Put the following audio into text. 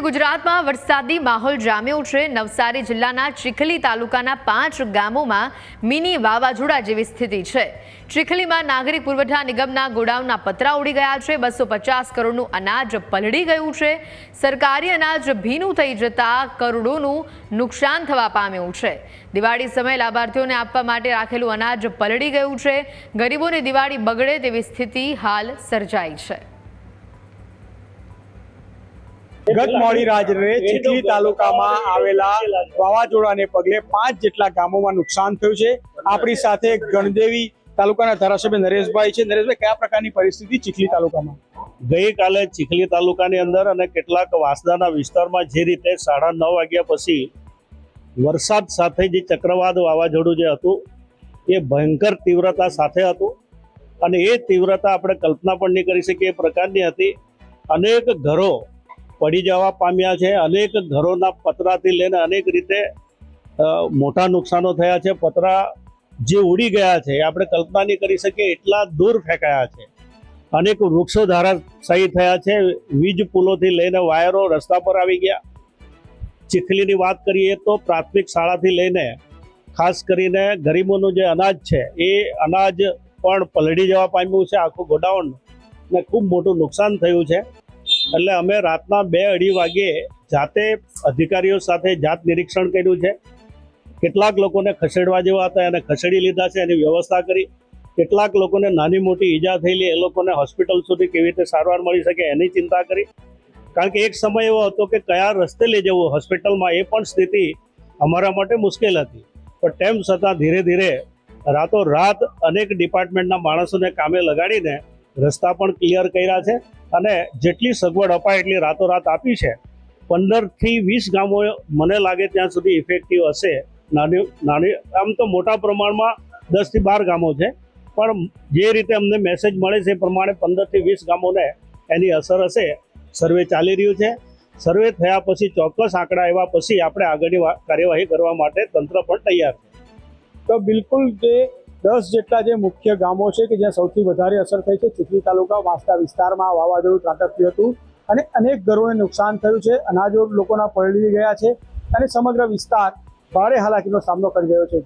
ગુજરાતમાં વરસાદી માહોલ જામ્યો છે. નવસારી જિલ્લાના ચીખલી તાલુકાના પાંચ ગામોમાં મિની વાવાઝોડા જેવી સ્થિતિ છે. ચીખલીમાં નાગરિક પુરવઠા નિગમના ગોડાઉનના પતરા ઉડી ગયા છે. બસો પચાસ કરોડનું અનાજ પલળી ગયું છે. સરકારી અનાજ ભીનું થઈ જતા કરોડોનું નુકસાન થવા પામ્યું છે. દિવાળી સમયે લાભાર્થીઓને આપવા માટે રાખેલું અનાજ પલળી ગયું છે. ગરીબોની દિવાળી બગડે તેવી સ્થિતિ હાલ સર્જાઈ છે. ગત મોડી રાત્રે ચીખલી તાલુકામાં આવેલા વાવાઝોડાને પગલે પાંચ જેટલા ગામોમાં નુકસાન થયું છે. આપણી સાથે ગણદેવી તાલુકાના ધારાસભ્ય નરેશભાઈ છે. નરેશભાઈ કયા પ્રકારની પરિસ્થિતિ ચીખલી તાલુકામાં? ગઈકાલે ચીખલી તાલુકાની અંદર અને કેટલાક વાંસદાના વિસ્તારમાં જે રીતે સાડા નવ વાગ્યા પછી વરસાદ સાથે જે ચક્રવાત વાવાઝોડું જે હતું એ ભયંકર તીવ્રતા સાથે હતું અને એ તીવ્રતા આપણે કલ્પના પણ નહીં કરી શકીએ. એ પ્રકારની હતી. અનેક ઘરો પડી જવા પામ્યા છે. અનેક ઘરોના પતરાથી લઈને અનેક રીતે મોટા નુકસાનો થયા છે. પતરા જે ઉડી ગયા છે, આપણે કલ્પના નહીં કરી શકીએ, એટલા દૂર ફેંકાયા છે. અનેક વૃક્ષો ધારાશાયી થયા છે. વીજ પુલોથી લઈને વાયરો રસ્તા પર આવી ગયા. ચીખલીની વાત કરીએ તો પ્રાથમિક શાળાથી લઈને, ખાસ કરીને ગરીબોનું જે અનાજ છે, એ અનાજ પણ પલળી જવા પામ્યું છે. આખું ગોડાઉન ને ખૂબ મોટું નુકસાન થયું છે. એટલે અમે રાતના બે અઢી વાગ્યે જાતે અધિકારીઓ સાથે જાત નિરીક્ષણ કર્યું છે. કેટલાક લોકોને ખસેડવા જેવા હતા, એને ખસેડી લીધા છે, એની વ્યવસ્થા કરી. કેટલાક લોકોને નાની મોટી ઈજા થયેલી, એ લોકોને હોસ્પિટલ સુધી કેવી રીતે સારવાર મળી શકે એની ચિંતા કરી. કારણ કે એક સમય એવો હતો કે કયા રસ્તે લઈ જવું, હોસ્પિટલમાં એ પણ સ્થિતિ અમારા માટે મુશ્કેલ હતી. પણ તેમ છતાં ધીરે ધીરે રાતોરાત અનેક ડિપાર્ટમેન્ટના માણસોને કામે લગાડીને રસ્તા પણ ક્લિયર કર્યા છે. અને જેટલી સગવડ અપાય એટલી રાતોરાત આપી છે. પંદરથી વીસ ગામો મને લાગે ત્યાં સુધી ઇફેક્ટિવ હશે. નાની નાની, આમ તો મોટા પ્રમાણમાં દસથી બાર ગામો છે. પણ જે રીતે અમને મેસેજ મળે છે એ પ્રમાણે પંદરથી વીસ ગામોને એની અસર હશે. સર્વે ચાલી રહ્યું છે. સર્વે થયા પછી ચોક્કસ આંકડા આવ્યા પછી આપણે આગળની કાર્યવાહી કરવા માટે તંત્ર પણ તૈયાર છે. તો બિલકુલ જે દસ જેટલા જે મુખ્ય ગામો છે કે જ્યાં સૌથી વધારે અસર થઈ છે, ચીખલી તાલુકા, વાંસદા વિસ્તારમાં વાવાઝોડું ત્રાટક્યું હતું અને અનેક ઘરોને નુકસાન થયું છે. અનાજો લોકોના પલળી ગયા છે અને સમગ્ર વિસ્તાર ભારે હાલાકીનો સામનો કરી રહ્યો છે.